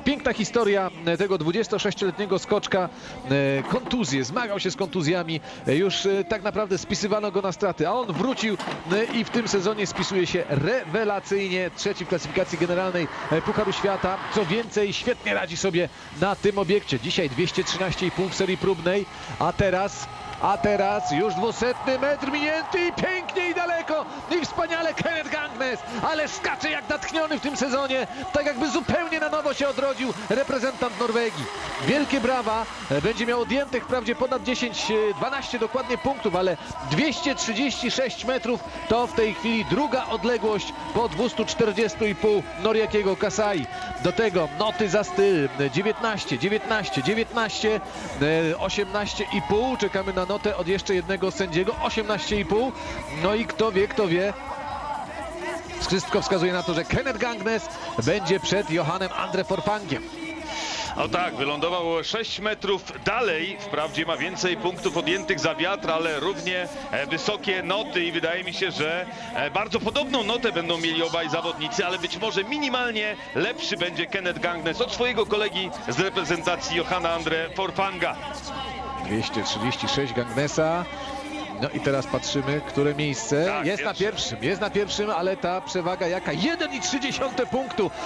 Piękna historia e, tego 26-letniego skoczka. E, Kontuzje, zmagał się z kontuzjami. E, Już tak naprawdę spisywano go na straty, a on wrócił i w tym sezonie spisuje się rewelacyjnie. Trzeci w klasyfikacji generalnej Pucharu Świata. Co więcej, świetnie radzi sobie na tym obiekcie. Dzisiaj 213,5 w serii próbnej, a teraz a teraz już dwusetny metr minięty i pięknie i daleko i wspaniale Kenneth Gangnes, ale skacze jak natchniony w tym sezonie, tak jakby zupełnie na nowo się odrodził reprezentant Norwegii. Wielkie brawa, e, będzie miał odjętych wprawdzie ponad 10, e, 12 dokładnie punktów, ale 236 metrów to w tej chwili druga odległość po 240,5 Noriakiego Kasai. Do tego noty za styl 19, 19, 19, e, 18,5. Czekamy na notę od jeszcze jednego sędziego 18,5. No i kto wie, kto wie. Wszystko wskazuje na to, że Kenneth Gangnes będzie przed Johannem Andre Forfangiem. O tak, wylądował 6 metrów dalej. Wprawdzie ma więcej punktów odjętych za wiatr, ale równie e, wysokie noty i wydaje mi się, że e, bardzo podobną notę będą mieli obaj zawodnicy, ale być może minimalnie lepszy będzie Kenneth Gangnes od swojego kolegi z reprezentacji Johanna Andre Forfanga. 236 Gangnesa. No i teraz patrzymy, które miejsce. Tak, jest na pierwsze. pierwszym, jest na pierwszym, ale ta przewaga jaka? 1,3 punktu